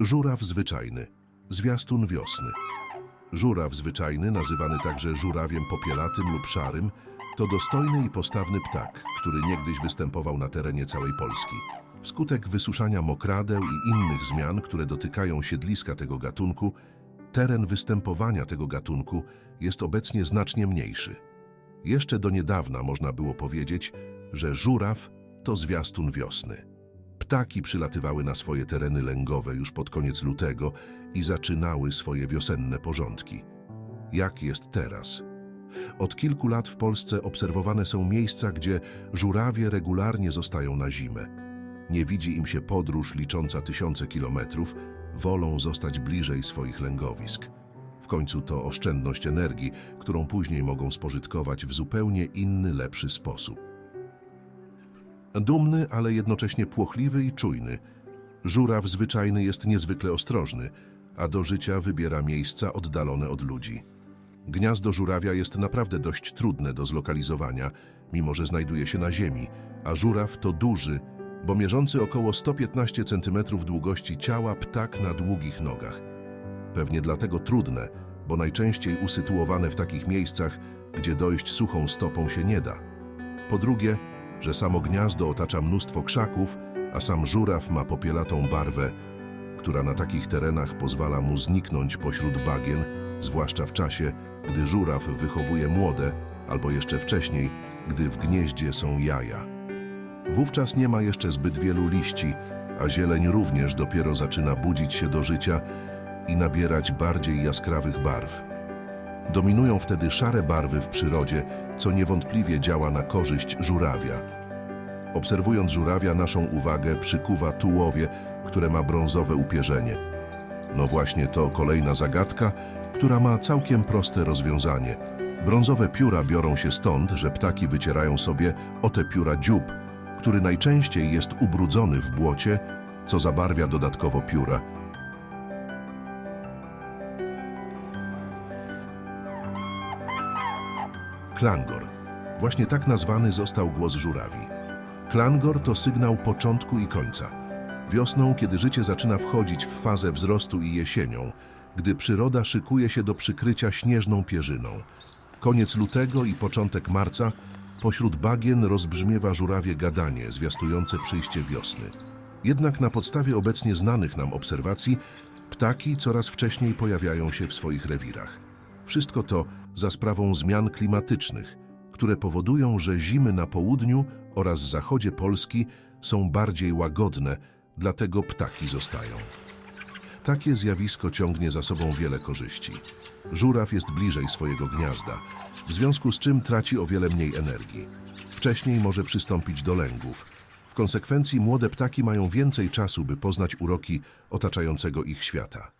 Żuraw zwyczajny. Zwiastun wiosny. Żuraw zwyczajny, nazywany także żurawiem popielatym lub szarym, to dostojny i postawny ptak, który niegdyś występował na terenie całej Polski. Wskutek wysuszania mokradeł i innych zmian, które dotykają siedliska tego gatunku, teren występowania tego gatunku jest obecnie znacznie mniejszy. Jeszcze do niedawna można było powiedzieć, że żuraw to zwiastun wiosny. Ptaki przylatywały na swoje tereny lęgowe już pod koniec lutego i zaczynały swoje wiosenne porządki. Jak jest teraz? Od kilku lat w Polsce obserwowane są miejsca, gdzie żurawie regularnie zostają na zimę. Nie widzi im się podróż licząca tysiące kilometrów, wolą zostać bliżej swoich lęgowisk. W końcu to oszczędność energii, którą później mogą spożytkować w zupełnie inny, lepszy sposób. Dumny, ale jednocześnie płochliwy i czujny, żuraw zwyczajny jest niezwykle ostrożny, a do życia wybiera miejsca oddalone od ludzi. Gniazdo żurawia jest naprawdę dość trudne do zlokalizowania, mimo że znajduje się na ziemi, a żuraw to duży, bo mierzący około 115 cm długości ciała ptak na długich nogach. Pewnie dlatego trudne, bo najczęściej usytuowane w takich miejscach, gdzie dojść suchą stopą się nie da. Po drugie, że samo gniazdo otacza mnóstwo krzaków, a sam żuraw ma popielatą barwę, która na takich terenach pozwala mu zniknąć pośród bagien, zwłaszcza w czasie, gdy żuraw wychowuje młode, albo jeszcze wcześniej, gdy w gnieździe są jaja. Wówczas nie ma jeszcze zbyt wielu liści, a zieleń również dopiero zaczyna budzić się do życia i nabierać bardziej jaskrawych barw. Dominują wtedy szare barwy w przyrodzie, co niewątpliwie działa na korzyść żurawia. Obserwując żurawia, naszą uwagę przykuwa tułowie, które ma brązowe upierzenie. No właśnie to kolejna zagadka, która ma całkiem proste rozwiązanie. Brązowe pióra biorą się stąd, że ptaki wycierają sobie o te pióra dziób, który najczęściej jest ubrudzony w błocie, co zabarwia dodatkowo pióra. Klangor. Właśnie tak nazwany został głos żurawi. Klangor to sygnał początku i końca. Wiosną, kiedy życie zaczyna wchodzić w fazę wzrostu i jesienią, gdy przyroda szykuje się do przykrycia śnieżną pierzyną. Koniec lutego i początek marca pośród bagien rozbrzmiewa żurawie gadanie zwiastujące przyjście wiosny. Jednak na podstawie obecnie znanych nam obserwacji ptaki coraz wcześniej pojawiają się w swoich rewirach. Wszystko to za sprawą zmian klimatycznych, które powodują, że zimy na południu oraz zachodzie Polski są bardziej łagodne, dlatego ptaki zostają. Takie zjawisko ciągnie za sobą wiele korzyści. Żuraw jest bliżej swojego gniazda, w związku z czym traci o wiele mniej energii. Wcześniej może przystąpić do lęgów. W konsekwencji młode ptaki mają więcej czasu, by poznać uroki otaczającego ich świata.